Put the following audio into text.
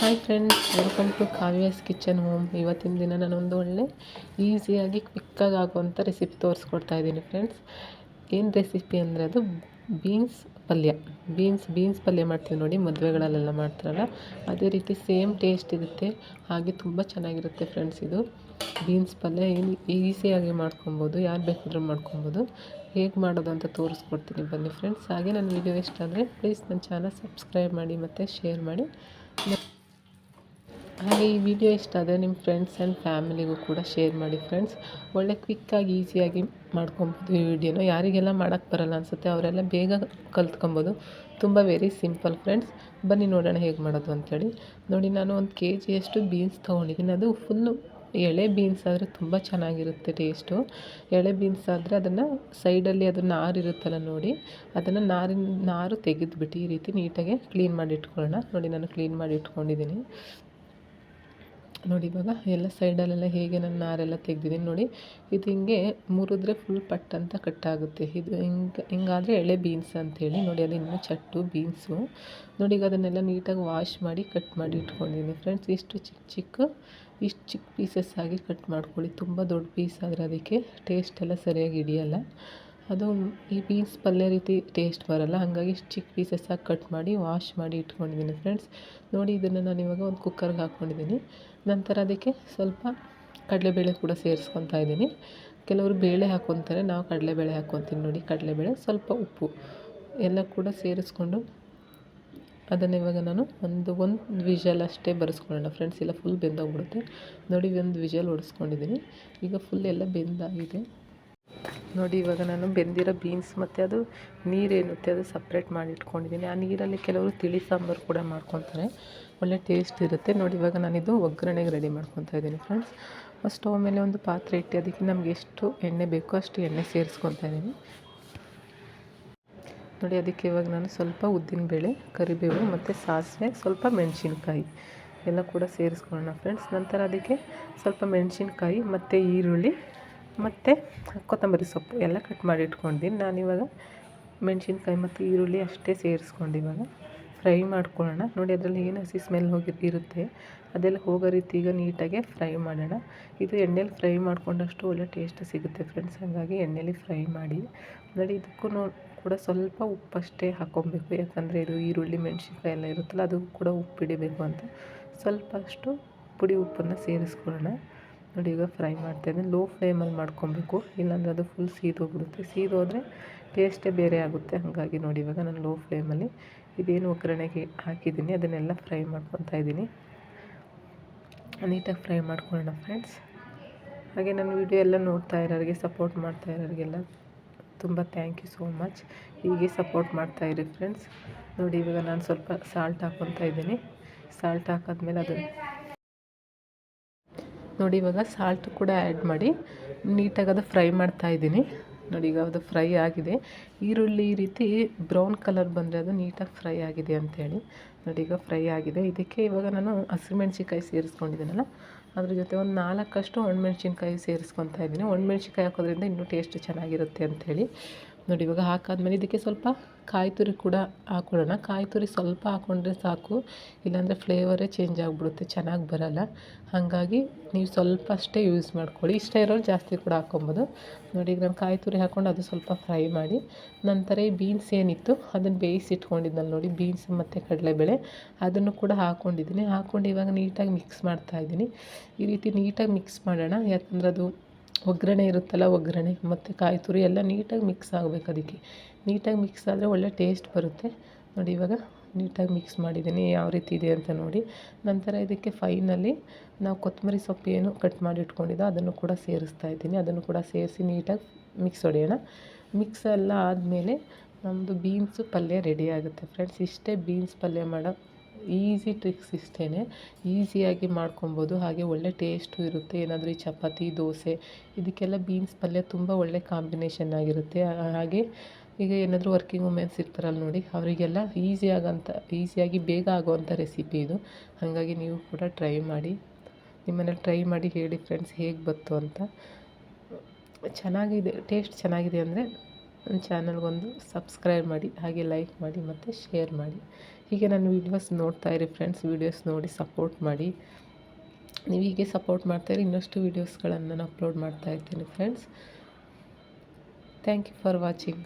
Hi friends welcome to Kavya's kitchen home ಇವತ್ತಿನ ದಿನ ನಾನೊಂದು ಒಳ್ಳೆ ಈಸಿಯಾಗಿ ಕ್ವಿಕ್ಕಾಗಿ ಆಗುವಂಥ ರೆಸಿಪಿ ತೋರಿಸ್ಕೊಡ್ತಾ ಇದ್ದೀನಿ ಫ್ರೆಂಡ್ಸ್ ಏನು ರೆಸಿಪಿ ಅಂದರೆ ಅದು ಬೀನ್ಸ್ ಪಲ್ಯ. ಬೀನ್ಸ್ ಬೀನ್ಸ್ ಪಲ್ಯ ಮಾಡ್ತೀವಿ ನೋಡಿ, ಮದುವೆಗಳಲ್ಲೆಲ್ಲ ಮಾಡ್ತಾರಲ್ಲ, ಅದೇ ರೀತಿ ಸೇಮ್ ಟೇಸ್ಟ್ ಇರುತ್ತೆ. ಹಾಗೆ ತುಂಬ ಚೆನ್ನಾಗಿರುತ್ತೆ ಫ್ರೆಂಡ್ಸ್ ಇದು. ಬೀನ್ಸ್ ಪಲ್ಯ ಏನು ಈಸಿಯಾಗಿ ಮಾಡ್ಕೊಬೋದು, ಯಾರು ಬೇಕಾದರೂ ಮಾಡ್ಕೊಬೋದು. ಹೇಗೆ ಮಾಡೋದು ಅಂತ ತೋರಿಸ್ಕೊಡ್ತೀನಿ ಬನ್ನಿ ಫ್ರೆಂಡ್ಸ್ ಹಾಗೆ ನನ್ನ ವೀಡಿಯೋ ಇಷ್ಟ ಆದರೆ ಪ್ಲೀಸ್ ನನ್ನ ಚಾನಲ್ ಸಬ್ಸ್ಕ್ರೈಬ್ ಮಾಡಿ ಮತ್ತು ಶೇರ್ ಮಾಡಿ. ಹಾಗೆ ಈ ವಿಡಿಯೋ ಇಷ್ಟ ಆದರೆ ನಿಮ್ಮ ಫ್ರೆಂಡ್ಸ್ ಆ್ಯಂಡ್ ಫ್ಯಾಮಿಲಿಗೂ ಕೂಡ ಶೇರ್ ಮಾಡಿ ಫ್ರೆಂಡ್ಸ್ ಒಳ್ಳೆ ಕ್ವಿಕ್ಕಾಗಿ ಈಸಿಯಾಗಿ ಮಾಡ್ಕೊಬೋದು ಈ ವಿಡಿಯೋನ ಯಾರಿಗೆಲ್ಲ ಮಾಡೋಕ್ಕೆ ಬರಲ್ಲ ಅನಿಸುತ್ತೆ ಅವರೆಲ್ಲ ಬೇಗ ಕಲ್ತ್ಕೊಬೋದು. ತುಂಬ ವೆರಿ ಸಿಂಪಲ್ ಫ್ರೆಂಡ್ಸ್ ಬನ್ನಿ ನೋಡೋಣ ಹೇಗೆ ಮಾಡೋದು ಅಂಥೇಳಿ ನೋಡಿ, ನಾನು ಒಂದು ಕೆ ಜಿಯಷ್ಟು ಬೀನ್ಸ್ ತೊಗೊಂಡಿದ್ದೀನಿ. ಅದು ಫುಲ್ಲು ಎಳೆ ಬೀನ್ಸ್ ಆದರೆ ತುಂಬ ಚೆನ್ನಾಗಿರುತ್ತೆ ಟೇಸ್ಟು ಎಳೆ ಬೀನ್ಸ್ ಆದರೆ ಅದನ್ನು ಸೈಡಲ್ಲಿ ಅದು ನಾರು ಇರುತ್ತಲ್ಲ ನೋಡಿ, ಅದನ್ನು ನಾರಿನ ನಾರು ತೆಗೆದುಬಿಟ್ಟು ಈ ರೀತಿ ನೀಟಾಗಿ ಕ್ಲೀನ್ ಮಾಡಿ ಇಟ್ಕೊಳ್ಳೋಣ. ನೋಡಿ, ನಾನು ಕ್ಲೀನ್ ಮಾಡಿ ಇಟ್ಕೊಂಡಿದ್ದೀನಿ. ನೋಡಿ ಇವಾಗ ಎಲ್ಲ ಸೈಡಲ್ಲೆಲ್ಲ ಹೇಗೆ ನಾನು ನಾರೆಲ್ಲ ತೆಗ್ದಿದ್ದೀನಿ ನೋಡಿ. ಇದು ಹಿಂಗೆ ಮುರಿದ್ರೆ ಫುಲ್ ಪಟ್ ಅಂತ ಕಟ್ಟಾಗುತ್ತೆ ಇದು ಹಿಂಗೆ, ಹಿಂಗಾದರೆ ಎಳೆ ಬೀನ್ಸ್ ಅಂಥೇಳಿ ನೋಡಿ, ಅದು ಇನ್ನೂ ಚಟ್ಟು ಬೀನ್ಸು ನೋಡಿ ಈಗ ಅದನ್ನೆಲ್ಲ ನೀಟಾಗಿ ವಾಶ್ ಮಾಡಿ ಕಟ್ ಮಾಡಿ ಇಟ್ಕೊಂಡಿದ್ದೀನಿ. ಫ್ರೆಂಡ್ಸ್ ಇಷ್ಟು ಚಿಕ್ಕ ಚಿಕ್ಕ, ಇಷ್ಟು ಚಿಕ್ಕ ಪೀಸಸ್ ಆಗಿ ಕಟ್ ಮಾಡ್ಕೊಳ್ಳಿ. ತುಂಬ ದೊಡ್ಡ ಪೀಸ್ ಆದರೆ ಅದಕ್ಕೆ ಟೇಸ್ಟ್ ಎಲ್ಲ ಸರಿಯಾಗಿ ಹಿಡಿಯಲ್ಲ. ಅದು ಈ ಪೀಸ್ ಪಲ್ಯ ರೀತಿ ಟೇಸ್ಟ್ ಬರೋಲ್ಲ. ಹಾಗಾಗಿ ಚಿಕ್ಕ ಪೀಸಸ್ ಪೀಸಸ್ಸಾಗಿ ಕಟ್ ಮಾಡಿ ವಾಶ್ ಮಾಡಿ ಇಟ್ಕೊಂಡಿದ್ದೀನಿ ಫ್ರೆಂಡ್ಸ್ ನೋಡಿ ಇದನ್ನು ನಾನು ಇವಾಗ ಒಂದು ಕುಕ್ಕರ್ಗೆ ಹಾಕ್ಕೊಂಡಿದ್ದೀನಿ ನಂತರ ಅದಕ್ಕೆ ಸ್ವಲ್ಪ ಕಡಲೆಬೇಳೆ ಕೂಡ ಸೇರಿಸ್ಕೊತಾ ಇದ್ದೀನಿ ಕೆಲವರು ಬೇಳೆ ಹಾಕ್ಕೊತಾರೆ ನಾವು ಕಡಲೆಬೇಳೆ ಹಾಕ್ಕೊತೀನಿ ನೋಡಿ ಕಡಲೆಬೇಳೆ. ಸ್ವಲ್ಪ ಉಪ್ಪು ಎಲ್ಲ ಕೂಡ ಸೇರಿಸ್ಕೊಂಡು ಅದನ್ನು ಇವಾಗ ನಾನು ಒಂದು ಒಂದು ವಿಷಲ್ ಅಷ್ಟೇ ಬರೆಸ್ಕೊಳ್ಳೋಣ ಫ್ರೆಂಡ್ಸ್ ಎಲ್ಲ ಫುಲ್ ಬೆಂದೋಗ್ಬಿಡುತ್ತೆ. ನೋಡಿ ಒಂದು ವಿಷಲ್ ಹೊಡೆಸ್ಕೊಂಡಿದ್ದೀನಿ ಈಗ ಫುಲ್ ಎಲ್ಲ ಬೆಂದಾಗಿದೆ. ನೋಡಿ, ಇವಾಗ ನಾನು ಬೆಂದಿರೋ ಬೀನ್ಸ್ ಮತ್ತು ಅದು ನೀರೇನುತ್ತೆ ಅದು ಸಪ್ರೇಟ್ ಮಾಡಿ ಇಟ್ಕೊಂಡಿದ್ದೀನಿ ಆ ನೀರಲ್ಲಿ ಕೆಲವರು ತಿಳಿ ಸಾಂಬಾರು ಕೂಡ ಮಾಡ್ಕೊತಾರೆ. ಒಳ್ಳೆ ಟೇಸ್ಟ್ ಇರುತ್ತೆ. ನೋಡಿ, ಇವಾಗ ನಾನಿದು ಒಗ್ಗರಣೆಗೆ ರೆಡಿ ಮಾಡ್ಕೊತಾ ಇದ್ದೀನಿ ಫ್ರೆಂಡ್ಸ್ ಸ್ಟವ್ ಮೇಲೆ ಒಂದು ಪಾತ್ರೆ ಇಟ್ಟು ಅದಕ್ಕೆ ನಮಗೆ ಎಷ್ಟು ಎಣ್ಣೆ ಬೇಕೋ ಅಷ್ಟು ಎಣ್ಣೆ ಸೇರಿಸ್ಕೊತಾ ಇದ್ದೀನಿ. ನೋಡಿ, ಅದಕ್ಕೆ ಇವಾಗ ನಾನು ಸ್ವಲ್ಪ ಉದ್ದಿನಬೇಳೆ ಕರಿಬೇವು ಮತ್ತು ಸಾಸಿವೆ, ಸ್ವಲ್ಪ ಮೆಣಸಿನ್ಕಾಯಿ ಎಲ್ಲ ಕೂಡ ಸೇರಿಸ್ಕೊಳ್ಳೋಣ ಫ್ರೆಂಡ್ಸ್ ನಂತರ ಅದಕ್ಕೆ ಸ್ವಲ್ಪ ಮೆಣಸಿನ್ಕಾಯಿ ಮತ್ತು ಈರುಳ್ಳಿ ಮತ್ತು ಕೊತ್ತಂಬರಿ ಸೊಪ್ಪು ಎಲ್ಲ ಕಟ್ ಮಾಡಿ ಇಟ್ಕೊಂಡಿದ್ದೀನಿ. ನಾನಿವಾಗ ಮೆಣಸಿನ್ಕಾಯಿ ಮತ್ತು ಈರುಳ್ಳಿ ಅಷ್ಟೇ ಸೇರಿಸ್ಕೊಂಡು ಇವಾಗ ಫ್ರೈ ಮಾಡ್ಕೊಳ್ಳೋಣ. ನೋಡಿ ಅದರಲ್ಲಿ ಏನು ಹಸಿ ಸ್ಮೆಲ್ ಹೋಗಿ ಇರುತ್ತೆ. ಅದೆಲ್ಲ ಹೋಗೋ ರೀತಿ ಈಗ ನೀಟಾಗಿ ಫ್ರೈ ಮಾಡೋಣ. ಇದು ಎಣ್ಣೆಲಿ ಫ್ರೈ ಮಾಡ್ಕೊಂಡಷ್ಟು ಒಳ್ಳೆ ಟೇಸ್ಟ್ ಸಿಗುತ್ತೆ ಫ್ರೆಂಡ್ಸ್ ಹಾಗಾಗಿ ಎಣ್ಣೆಲಿ ಫ್ರೈ ಮಾಡಿ. ನೋಡಿ ಇದಕ್ಕೂ ಕೂಡ ಸ್ವಲ್ಪ ಉಪ್ಪಷ್ಟೇ ಹಾಕ್ಕೊಬೇಕು. ಯಾಕಂದರೆ ಇದು ಈರುಳ್ಳಿ, ಮೆಣಸಿನ್ಕಾಯಿ ಎಲ್ಲ ಇರುತ್ತಲ್ಲ, ಅದು ಕೂಡ ಉಪ್ಪು ಹಿಡಿಬೇಕು ಅಂತ. ಸ್ವಲ್ಪ ಅಷ್ಟು ಪುಡಿ ಉಪ್ಪನ್ನು ಸೇರಿಸ್ಕೊಳ್ಳೋಣ. ನೋಡಿ, ಈಗ ಫ್ರೈ ಮಾಡ್ತಾಯಿದ್ದೀನಿ ಲೋ ಫ್ಲೇಮಲ್ಲಿ ಮಾಡ್ಕೊಬೇಕು. ಇಲ್ಲಾಂದರೆ ಅದು ಫುಲ್ ಸೀದೋಗ್ಬಿಡುತ್ತೆ ಸೀದೋದ್ರೆ ಟೇಸ್ಟೇ ಬೇರೆ ಆಗುತ್ತೆ. ಹಾಗಾಗಿ ನೋಡಿ, ಇವಾಗ ನಾನು ಲೋ ಫ್ಲೇಮಲ್ಲಿ ಇದೇನು ಒಗ್ಗರಣೆಗೆ ಹಾಕಿದ್ದೀನಿ. ಅದನ್ನೆಲ್ಲ ಫ್ರೈ ಮಾಡ್ಕೊತಾ ಇದ್ದೀನಿ. ನೀಟಾಗಿ ಫ್ರೈ ಮಾಡ್ಕೊಳ್ಳೋಣ ಫ್ರೆಂಡ್ಸ್ ಹಾಗೆ ನನ್ನ ವಿಡಿಯೋ ಎಲ್ಲ ನೋಡ್ತಾ ಇರೋರಿಗೆ ಸಪೋರ್ಟ್ ಮಾಡ್ತಾ ಇರೋರಿಗೆಲ್ಲ ತುಂಬ ಥ್ಯಾಂಕ್ ಯು ಸೋ ಮಚ್ ಹೀಗೆ ಸಪೋರ್ಟ್ ಮಾಡ್ತಾಯಿರಿ ಫ್ರೆಂಡ್ಸ್ ನೋಡಿ, ಇವಾಗ ನಾನು ಸ್ವಲ್ಪ ಸಾಲ್ಟ್ ಹಾಕ್ಕೊತಾ ಇದ್ದೀನಿ. ಸಾಲ್ಟ್ ಹಾಕಾದ್ಮೇಲೆ ಅದು ನೋಡಿ ಇವಾಗ ಸಾಲ್ಟ್ ಕೂಡ ಆ್ಯಡ್ ಮಾಡಿ ನೀಟಾಗಿ ಅದು ಫ್ರೈ ಮಾಡ್ತಾ ಇದ್ದೀನಿ. ನೋಡಿ ಈಗ ಅದು ಫ್ರೈ ಆಗಿದೆ. ಈರುಳ್ಳಿ ಈ ರೀತಿ ಬ್ರೌನ್ ಕಲರ್ ಬಂದರೆ ಅದು ನೀಟಾಗಿ ಫ್ರೈ ಆಗಿದೆ ಅಂಥೇಳಿ ನೋಡಿ ಈಗ ಫ್ರೈ ಆಗಿದೆ. ಇದಕ್ಕೆ ಇವಾಗ ನಾನು ಹಸಿಮೆಣ್ಸಿಕಾಯಿ ಸೇರಿಸ್ಕೊಂಡಿದ್ದೀನಲ್ಲ ಅದ್ರ ಜೊತೆ ಒಂದು ನಾಲ್ಕಷ್ಟು ಒಣಮೆಣ್ಸಿನ್ಕಾಯಿ ಸೇರಿಸ್ಕೊತಾ ಇದ್ದೀನಿ. ಒಣಮೆಣ್ಸಿನ್ಕಾಯಿ ಹಾಕೋದ್ರಿಂದ ಇನ್ನೂ ಟೇಸ್ಟ್ ಚೆನ್ನಾಗಿರುತ್ತೆ ಅಂಥೇಳಿ ನೋಡಿ, ಇವಾಗ ಹಾಕಾದ್ಮೇಲೆ ಇದಕ್ಕೆ ಸ್ವಲ್ಪ ಕಾಯಿ ತುರಿ ಕೂಡ ಹಾಕೊಳ್ಳೋಣ ಕಾಯಿ ತುರಿ ಸ್ವಲ್ಪ ಹಾಕ್ಕೊಂಡ್ರೆ ಸಾಕು. ಇಲ್ಲಾಂದರೆ ಫ್ಲೇವರೇ ಚೇಂಜ್ ಆಗಿಬಿಡುತ್ತೆ, ಚೆನ್ನಾಗಿ ಬರೋಲ್ಲ. ಹಾಗಾಗಿ ನೀವು ಸ್ವಲ್ಪ ಅಷ್ಟೇ ಯೂಸ್ ಮಾಡ್ಕೊಳ್ಳಿ. ಇಷ್ಟ ಇರೋರು ಜಾಸ್ತಿ ಕೂಡ ಹಾಕ್ಕೊಬೋದು ನೋಡಿ, ಈಗ ನಾನು ಕಾಯಿ ತುರಿ ಹಾಕ್ಕೊಂಡು ಅದು ಸ್ವಲ್ಪ ಫ್ರೈ ಮಾಡಿ, ನಂತರ ಈ ಬೀನ್ಸ್ ಏನಿತ್ತು ಅದನ್ನು ಬೇಯಿಸಿ ಇಟ್ಕೊಂಡಿದ್ನಲ್ಲ ನೋಡಿ ಬೀನ್ಸ್ ಮತ್ತು ಕಡಲೆಬೇಳೆ, ಅದನ್ನು ಕೂಡ ಹಾಕ್ಕೊಂಡಿದ್ದೀನಿ ಹಾಕ್ಕೊಂಡು ಇವಾಗ ನೀಟಾಗಿ ಮಿಕ್ಸ್ ಮಾಡ್ತಾಯಿದ್ದೀನಿ ಈ ರೀತಿ ನೀಟಾಗಿ ಮಿಕ್ಸ್ ಮಾಡೋಣ. ಯಾಕಂದ್ರೆ ಅದು ಒಗ್ಗರಣೆ ಇರುತ್ತಲ್ಲ, ಒಗ್ಗರಣೆ ಮತ್ತು ಕಾಯಿ ತುರಿ ಎಲ್ಲ ನೀಟಾಗಿ ಮಿಕ್ಸ್ ಆಗಬೇಕು ಅದಕ್ಕೆ. ನೀಟಾಗಿ ಮಿಕ್ಸ್ ಆದರೆ ಒಳ್ಳೆ ಟೇಸ್ಟ್ ಬರುತ್ತೆ. ನೋಡಿ ಇವಾಗ ನೀಟಾಗಿ ಮಿಕ್ಸ್ ಮಾಡಿದ್ದೀನಿ, ಯಾವ ರೀತಿ ಇದೆ ಅಂತ ನೋಡಿ. ನಂತರ ಇದಕ್ಕೆ ಫೈನಲಿ ನಾವು ಕೊತ್ತಂಬರಿ ಸೊಪ್ಪು ಏನು ಕಟ್ ಮಾಡಿ ಇಟ್ಕೊಂಡಿದ್ದೋ, ಅದನ್ನು ಕೂಡ ಸೇರಿಸ್ತಾ ಇದ್ದೀನಿ. ಅದನ್ನು ಕೂಡ ಸೇರಿಸಿ ನೀಟಾಗಿ ಮಿಕ್ಸ್ ಹೊಡೆಯೋಣ. ಮಿಕ್ಸ್ ಎಲ್ಲ ಆದಮೇಲೆ ನಮ್ಮದು ಬೀನ್ಸು ಪಲ್ಯ ರೆಡಿ ಆಗುತ್ತೆ ಫ್ರೆಂಡ್ಸ್ ಇಷ್ಟೇ ಬೀನ್ಸ್ ಪಲ್ಯ ಮಾಡೋ ಈಸಿ ಟ್ರಿಕ್ಸ್ ಇಷ್ಟೇ ಈಸಿಯಾಗಿ ಮಾಡ್ಕೊಬೋದು. ಹಾಗೆ ಒಳ್ಳೆ ಟೇಸ್ಟು ಇರುತ್ತೆ. ಏನಾದರೂ ಈ ಚಪಾತಿ, ದೋಸೆ, ಇದಕ್ಕೆಲ್ಲ ಬೀನ್ಸ್ ಪಲ್ಯ ತುಂಬ ಒಳ್ಳೆ ಕಾಂಬಿನೇಷನ್ ಆಗಿರುತ್ತೆ. ಹಾಗೆ ಈಗ ಏನಾದರೂ ವರ್ಕಿಂಗ್ ವುಮೆನ್ಸ್ ಇರ್ತಾರಲ್ಲ ನೋಡಿ, ಅವರಿಗೆಲ್ಲ ಈಸಿ ಆಗೋಂಥ ಈಸಿಯಾಗಿ ಬೇಗ ಆಗುವಂಥ ರೆಸಿಪಿ ಇದು. ಹಾಗಾಗಿ ನೀವು ಕೂಡ ಟ್ರೈ ಮಾಡಿ. ನಿಮ್ಮನೇಲಿ ಟ್ರೈ ಮಾಡಿ ಹೇಳಿ ಫ್ರೆಂಡ್ಸ್ ಹೇಗೆ ಬಂತು ಅಂತ. ಚೆನ್ನಾಗಿದೆ, ಟೇಸ್ಟ್ ಚೆನ್ನಾಗಿದೆ ಅಂದರೆ ನನ್ನ ಚಾನಲ್ಗೊಂದು ಸಬ್ಸ್ಕ್ರೈಬ್ ಮಾಡಿ, ಹಾಗೆ ಲೈಕ್ ಮಾಡಿ ಮತ್ತು ಶೇರ್ ಮಾಡಿ. ಹೀಗೆ ನನ್ನ ವೀಡಿಯೋಸ್ ನೋಡ್ತಾ ಇರಿ ಫ್ರೆಂಡ್ಸ್ ವೀಡಿಯೋಸ್ ನೋಡಿ ಸಪೋರ್ಟ್ ಮಾಡಿ. ನೀವು ಹೀಗೆ ಸಪೋರ್ಟ್ ಇರಿ, ಇನ್ನಷ್ಟು ವೀಡಿಯೋಸ್ಗಳನ್ನು ನಾನು ಅಪ್ಲೋಡ್ ಮಾಡ್ತಾ ಇರ್ತೀನಿ friends thank you for watching